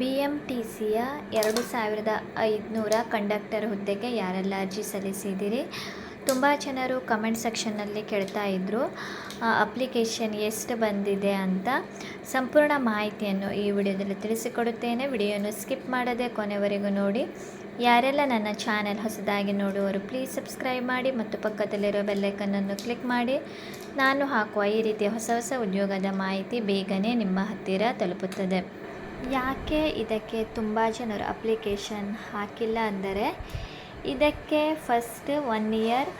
B M T ಸಿಯ ಎರಡು ಸಾವಿರದ ಐದುನೂರ ಕಂಡಕ್ಟರ್ ಹುದ್ದೆಗೆ ಯಾರೆಲ್ಲ ಅರ್ಜಿ ಸಲ್ಲಿಸಿದ್ದೀರಿ? ತುಂಬ ಜನರು ಕಮೆಂಟ್ ಸೆಕ್ಷನ್ನಲ್ಲಿ ಕೇಳ್ತಾ ಇದ್ದರು ಅಪ್ಲಿಕೇಶನ್ ಎಷ್ಟು ಬಂದಿದೆ ಅಂತ ಸಂಪೂರ್ಣ ಮಾಹಿತಿಯನ್ನು ಈ ವಿಡಿಯೋದಲ್ಲಿ ತಿಳಿಸಿಕೊಡುತ್ತೇನೆ. ವಿಡಿಯೋನು ಸ್ಕಿಪ್ ಮಾಡದೆ ಕೊನೆವರೆಗೂ ನೋಡಿ. ಯಾರೆಲ್ಲ ನನ್ನ ಚಾನೆಲ್ ಹೊಸದಾಗಿ ನೋಡುವವರು ಪ್ಲೀಸ್ ಸಬ್ಸ್ಕ್ರೈಬ್ ಮಾಡಿ ಮತ್ತು ಪಕ್ಕದಲ್ಲಿರೋ ಬೆಲ್ಲೈಕನ್ನನ್ನು ಕ್ಲಿಕ್ ಮಾಡಿ. ನಾನು ಹಾಕುವ ಈ ರೀತಿಯ ಹೊಸ ಹೊಸ ಉದ್ಯೋಗದ ಮಾಹಿತಿ ಬೇಗನೆ ನಿಮ್ಮ ಹತ್ತಿರ ತಲುಪುತ್ತದೆ. ಯಾಕೆ ಇದಕ್ಕೆ ತುಂಬ ಜನರು ಅಪ್ಲಿಕೇಶನ್ ಹಾಕಿಲ್ಲ ಅಂದರೆ ಇದಕ್ಕೆ first one year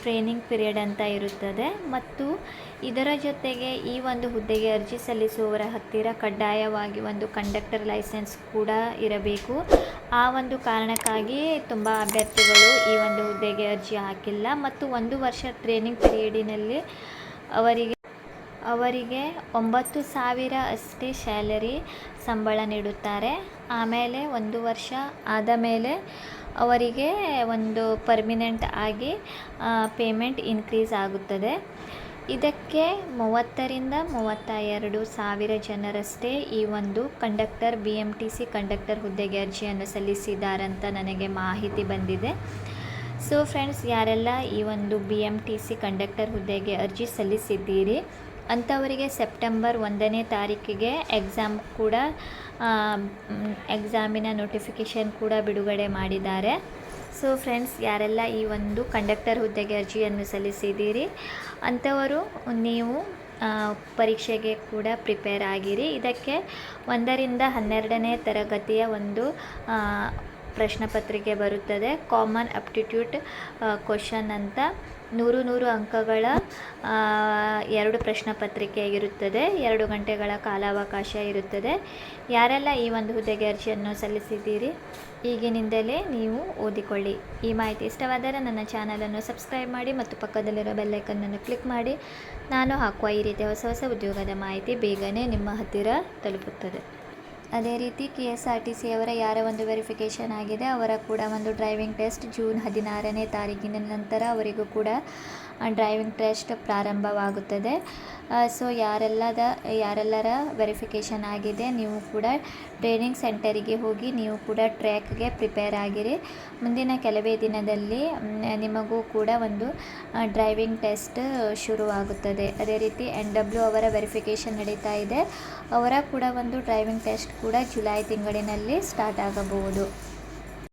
training period ಅಂತ ಇರುತ್ತದೆ. ಮತ್ತು ಇದರ ಜೊತೆಗೆ ಈ ಒಂದು ಹುದ್ದೆಗೆ ಅರ್ಜಿ ಸಲ್ಲಿಸುವವರ ಹತ್ತಿರ ಕಡ್ಡಾಯವಾಗಿ ಒಂದು ಕಂಡಕ್ಟರ್ ಲೈಸೆನ್ಸ್ ಕೂಡ ಇರಬೇಕು. ಆ ಒಂದು ಕಾರಣಕ್ಕಾಗಿ ತುಂಬ ಅಭ್ಯರ್ಥಿಗಳು ಈ ಒಂದು ಹುದ್ದೆಗೆ ಅರ್ಜಿ ಹಾಕಿಲ್ಲ. ಮತ್ತು ಒಂದು ವರ್ಷ ಟ್ರೈನಿಂಗ್ ಪಿರಿಯಡಿನಲ್ಲಿ ಅವರಿಗೆ ಅವರಿಗೆ ಒಂಬತ್ತು ಸಾವಿರ ಅಷ್ಟೇ ಸ್ಯಾಲರಿ ಸಂಬಳ ನೀಡುತ್ತಾರೆ. ಆಮೇಲೆ ಒಂದು ವರ್ಷ ಆದ ಮೇಲೆ ಅವರಿಗೆ ಒಂದು ಪರ್ಮಿನೆಂಟ್ ಆಗಿ ಪೇಮೆಂಟ್ ಇನ್ಕ್ರೀಸ್ ಆಗುತ್ತದೆ. ಇದಕ್ಕೆ ಮೂವತ್ತರಿಂದ ಮೂವತ್ತ ಎರಡು ಸಾವಿರ ಜನರಷ್ಟೇ ಈ ಒಂದು conductor B M T C conductor ಹುದ್ದೆಗೆ ಅರ್ಜಿಯನ್ನು ಸಲ್ಲಿಸಿದ್ದಾರಂತ ನನಗೆ ಮಾಹಿತಿ ಬಂದಿದೆ. ಸೊ ಫ್ರೆಂಡ್ಸ್ ಯಾರೆಲ್ಲ ಈ ಒಂದು B M T C conductor ಹುದ್ದೆಗೆ ಅರ್ಜಿ ಸಲ್ಲಿಸಿದ್ದೀರಿ ಅಂಥವರಿಗೆ ಸೆಪ್ಟೆಂಬರ್ ಒಂದನೇ ತಾರೀಕಿಗೆ ಎಕ್ಸಾಮ್ ಕೂಡ ಎಕ್ಸಾಮಿನ ನೋಟಿಫಿಕೇಷನ್ ಕೂಡ ಬಿಡುಗಡೆ ಮಾಡಿದ್ದಾರೆ. ಸೊ ಫ್ರೆಂಡ್ಸ್ ಯಾರೆಲ್ಲ ಈ ಒಂದು ಕಂಡಕ್ಟರ್ ಹುದ್ದೆಗೆ ಅರ್ಜಿಯನ್ನು ಸಲ್ಲಿಸಿದ್ದೀರಿ ಅಂಥವರು ನೀವು ಪರೀಕ್ಷೆಗೆ ಕೂಡ ಪ್ರಿಪೇರ್ ಆಗಿರಿ. ಇದಕ್ಕೆ ಒಂದರಿಂದ ಹನ್ನೆರಡನೇ ತರಗತಿಯ ಒಂದು ಪ್ರಶ್ನೆ ಪತ್ರಿಕೆ ಬರುತ್ತದೆ. ಕಾಮನ್ ಆಪ್ಟಿಟ್ಯೂಟ್ ಕ್ವಶನ್ ಅಂತ. ನೂರು ನೂರು ಅಂಕಗಳ ಎರಡು ಪ್ರಶ್ನೆ ಪತ್ರಿಕೆ ಇರುತ್ತದೆ. ಎರಡು ಗಂಟೆಗಳ ಕಾಲಾವಕಾಶ ಇರುತ್ತದೆ. ಯಾರೆಲ್ಲ ಈ ಒಂದು ಹುದ್ದೆಗೆ ಅರ್ಜಿಯನ್ನು ಸಲ್ಲಿಸಿದ್ದೀರಿ? ಈಗಿನಿಂದಲೇ ನೀವು ಓದಿಕೊಳ್ಳಿ. ಈ ಮಾಹಿತಿ ಇಷ್ಟವಾದರೆ ನನ್ನ ಚಾನಲನ್ನು ಸಬ್ಸ್ಕ್ರೈಬ್ ಮಾಡಿ ಮತ್ತು ಪಕ್ಕದಲ್ಲಿರೋ ಬೆಲ್ಲೈಕನ್ನನ್ನು ಕ್ಲಿಕ್ ಮಾಡಿ. ನಾನು ಹಾಕುವ ಈ ರೀತಿಯ ಹೊಸ ಹೊಸ ಉದ್ಯೋಗದ ಮಾಹಿತಿ ಬೇಗನೆ ನಿಮ್ಮ ಹತ್ತಿರ ತಲುಪುತ್ತದೆ. ಅದೇ ರೀತಿ K S R T C ಅವರ ಯಾರ ಒಂದು ವೆರಿಫಿಕೇಷನ್ ಆಗಿದೆ, ಅವರ ಕೂಡ ಒಂದು ಡ್ರೈವಿಂಗ್ ಟೆಸ್ಟ್ ಜೂನ್ ಹದಿನಾರನೇ ತಾರೀಕಿನ ನಂತರ ಅವರಿಗೂ ಕೂಡ ಡ್ರೈವಿಂಗ್ ಟೆಸ್ಟ್ ಪ್ರಾರಂಭವಾಗುತ್ತದೆ. ಸೊ ಯಾರೆಲ್ಲದ, ಯಾರೆಲ್ಲರ ವೆರಿಫಿಕೇಷನ್ ಆಗಿದೆ, ನೀವು ಕೂಡ ಟ್ರೈನಿಂಗ್ ಸೆಂಟರಿಗೆ ಹೋಗಿ ನೀವು ಕೂಡ ಟ್ರ್ಯಾಕ್ಗೆ ಪ್ರಿಪೇರ್ ಆಗಿರಿ. ಮುಂದಿನ ಕೆಲವೇ ದಿನದಲ್ಲಿ ನಿಮಗೂ ಕೂಡ ಒಂದು ಡ್ರೈವಿಂಗ್ ಟೆಸ್ಟ್ ಶುರುವಾಗುತ್ತದೆ. ಅದೇ ರೀತಿ ಎನ್ ಡಬ್ಲ್ಯೂ ಅವರ ವೆರಿಫಿಕೇಷನ್ ನಡೀತಾ ಇದೆ. ಅವರ ಕೂಡ ಒಂದು ಡ್ರೈವಿಂಗ್ ಟೆಸ್ಟ್ ಕೂಡ ಜುಲೈ ತಿಂಗಳಿನಲ್ಲಿ ಸ್ಟಾರ್ಟ್ ಆಗಬಹುದು.